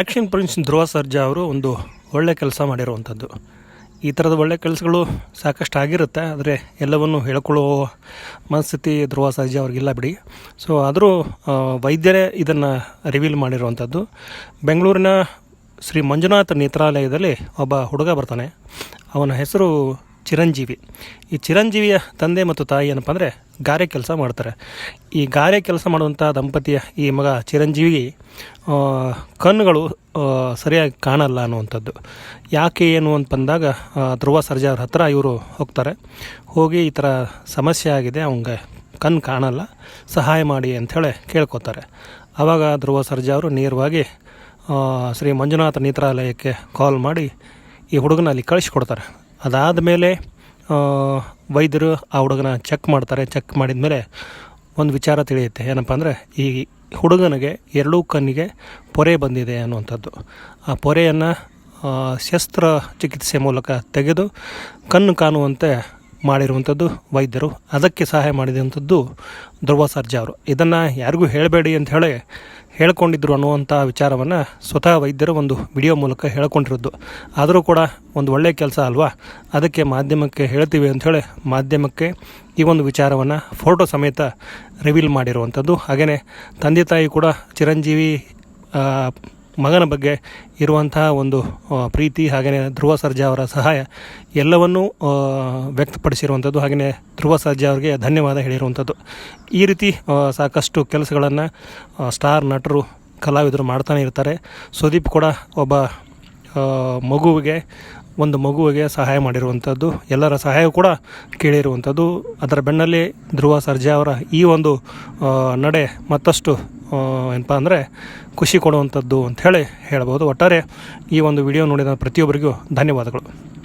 Action prince Dhruva Sarja ಅವರು ಒಂದು ಒಳ್ಳೆ ಕೆಲಸ ಮಾಡಿರುವಂಥದ್ದು. ಈ ಥರದ ಒಳ್ಳೆ ಕೆಲಸಗಳು ಸಾಕಷ್ಟು ಆಗಿರುತ್ತೆ, ಆದರೆ ಎಲ್ಲವನ್ನು ಹೇಳ್ಕೊಳ್ಳೋ ಮನಸ್ಥಿತಿ ಧ್ರುವ ಸರ್ಜಾ ಅವ್ರಿಗಿಲ್ಲ ಬಿಡಿ. ಸೊ ಆದರೂ ವೈದ್ಯರೇ ಇದನ್ನು ರಿವೀಲ್ ಮಾಡಿರುವಂಥದ್ದು. ಬೆಂಗಳೂರಿನ ಶ್ರೀ ಮಂಜುನಾಥ ನೇತ್ರಾಲಯದಲ್ಲಿ ಒಬ್ಬ ಹುಡುಗ ಬರ್ತಾನೆ. ಅವನ ಹೆಸರು ಚಿರಂಜೀವಿ. ಈ ಚಿರಂಜೀವಿಯ ತಂದೆ ಮತ್ತು ತಾಯಿ ಏನಪ್ಪ ಅಂದರೆ ಗಾರೆ ಕೆಲಸ ಮಾಡ್ತಾರೆ. ಈ ಗಾರೆ ಕೆಲಸ ಮಾಡುವಂಥ ದಂಪತಿಯ ಈ ಮಗ ಚಿರಂಜೀವಿ ಕಣ್ಣುಗಳು ಸರಿಯಾಗಿ ಕಾಣಲ್ಲ ಅನ್ನುವಂಥದ್ದು. ಯಾಕೆ ಏನು ಅಂತ ಬಂದಾಗ ಧ್ರುವ ಸರ್ಜಾ ಹತ್ರ ಇವರು ಹೋಗ್ತಾರೆ. ಹೋಗಿ ಈ ಥರ ಸಮಸ್ಯೆ ಆಗಿದೆ, ಅವಂಗೆ ಕಣ್ಣು ಕಾಣಲ್ಲ, ಸಹಾಯ ಮಾಡಿ ಅಂಥೇಳಿ ಕೇಳ್ಕೊತಾರೆ. ಆವಾಗ ಧ್ರುವ ಸರ್ಜಾ ಅವರು ನೇರವಾಗಿ ಶ್ರೀ ಮಂಜುನಾಥ ನೇತ್ರಾಲಯಕ್ಕೆ ಕಾಲ್ ಮಾಡಿ ಈ ಹುಡುಗನ ಅಲ್ಲಿ ಕಳಿಸ್ಕೊಡ್ತಾರೆ ಅದಾದ ಮೇಲೆ ವೈದ್ಯರು ಆ ಹುಡುಗನ ಚೆಕ್ ಮಾಡ್ತಾರೆ. ಚೆಕ್ ಮಾಡಿದ ಮೇಲೆ ಒಂದು ವಿಚಾರ ತಿಳಿಯುತ್ತೆ. ಏನಪ್ಪ ಅಂದರೆ, ಈ ಹುಡುಗನಿಗೆ ಎರಡೂ ಕಣ್ಣಿಗೆ ಪೊರೆ ಬಂದಿದೆ ಅನ್ನುವಂಥದ್ದು. ಆ ಪೊರೆಯನ್ನು ಶಸ್ತ್ರ ಚಿಕಿತ್ಸೆ ಮೂಲಕ ತೆಗೆದು ಕಣ್ಣು ಕಾಣುವಂತೆ ಮಾಡಿರುವಂಥದ್ದು ವೈದ್ಯರು. ಅದಕ್ಕೆ ಸಹಾಯ ಮಾಡಿದಂಥದ್ದು ಧ್ರುವ ಸರ್ಜಾ ಅವರು. ಇದನ್ನು ಯಾರಿಗೂ ಹೇಳಬೇಡಿ ಅಂತ ಹೇಳಿ ಹೇಳ್ಕೊಂಡಿದ್ರು ಅನ್ನುವಂಥ ವಿಚಾರವನ್ನು ಸ್ವತಃ ವೈದ್ಯರು ಒಂದು ವಿಡಿಯೋ ಮೂಲಕ ಹೇಳ್ಕೊಂಡಿರೋದು. ಆದರೂ ಕೂಡ ಒಂದು ಒಳ್ಳೆಯ ಕೆಲಸ ಅಲ್ವಾ? ಅದಕ್ಕೆ ಮಾಧ್ಯಮಕ್ಕೆ ಹೇಳ್ತೀವಿ ಅಂಥೇಳಿ ಮಾಧ್ಯಮಕ್ಕೆ ಈ ಒಂದು ವಿಚಾರವನ್ನು ಫೋಟೋ ಸಮೇತ ರಿವೀಲ್ ಮಾಡಿರುವಂಥದ್ದು. ಹಾಗೆಯೇ ತಂದೆ ತಾಯಿ ಕೂಡ ಚಿರಂಜೀವಿ ಮಗನ ಬಗ್ಗೆ ಇರುವಂತಹ ಒಂದು ಪ್ರೀತಿ ಹಾಗೆಯೇ ಧ್ರುವ ಸರ್ಜಾ ಅವರ ಸಹಾಯ ಎಲ್ಲವನ್ನೂ ವ್ಯಕ್ತಪಡಿಸಿರುವಂಥದ್ದು. ಹಾಗೆಯೇ ಧ್ರುವ ಸರ್ಜಾ ಅವರಿಗೆ ಧನ್ಯವಾದ ಹೇಳಿರುವಂಥದ್ದು. ಈ ರೀತಿ ಸಾಕಷ್ಟು ಕೆಲಸಗಳನ್ನು ಸ್ಟಾರ್ ನಟರು, ಕಲಾವಿದರು ಮಾಡ್ತಾನೆ ಇರ್ತಾರೆ. ಸುದೀಪ್ ಕೂಡ ಒಬ್ಬ ಮಗುವಿಗೆ, ಒಂದು ಮಗುವಿಗೆ ಸಹಾಯ ಮಾಡಿರುವಂಥದ್ದು. ಎಲ್ಲರ ಸಹಾಯ ಕೂಡ ಕೇಳಿರುವಂಥದ್ದು. ಅದರ ಬೆನ್ನಲ್ಲಿ ಧ್ರುವ ಸರ್ಜಾ ಅವರ ಈ ಒಂದು ನಡೆ ಮತ್ತಷ್ಟು ಏನಪ್ಪ ಅಂದರೆ ಖುಷಿ ಕೊಡುವಂಥದ್ದು ಅಂಥೇಳಿ ಹೇಳ್ಬೋದು. ಒಟ್ಟಾರೆ ಈ ಒಂದು ವಿಡಿಯೋ ನೋಡಿದ ಪ್ರತಿಯೊಬ್ಬರಿಗೂ ಧನ್ಯವಾದಗಳು.